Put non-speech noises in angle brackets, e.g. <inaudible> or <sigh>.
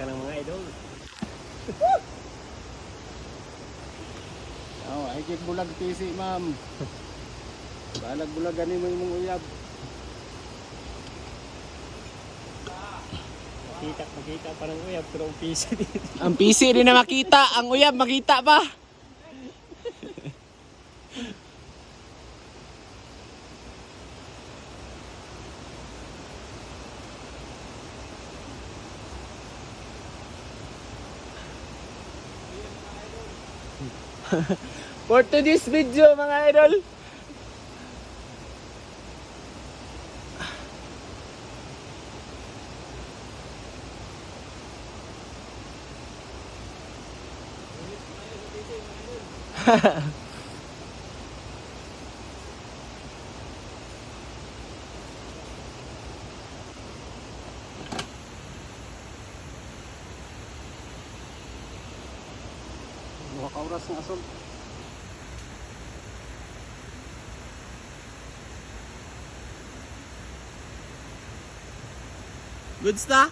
ka ng mga idol. Oh, ay kit bulag tisi, ma'am. <laughs> Balag bulag gani mo imong uyab. Makita, makita pa ng uyab, pero ang piso dito. Ang PC rin na makita, ang uyab makita pa. <laughs> For today's video mga idol. <laughs> Mga kauras ng asol. Goods na?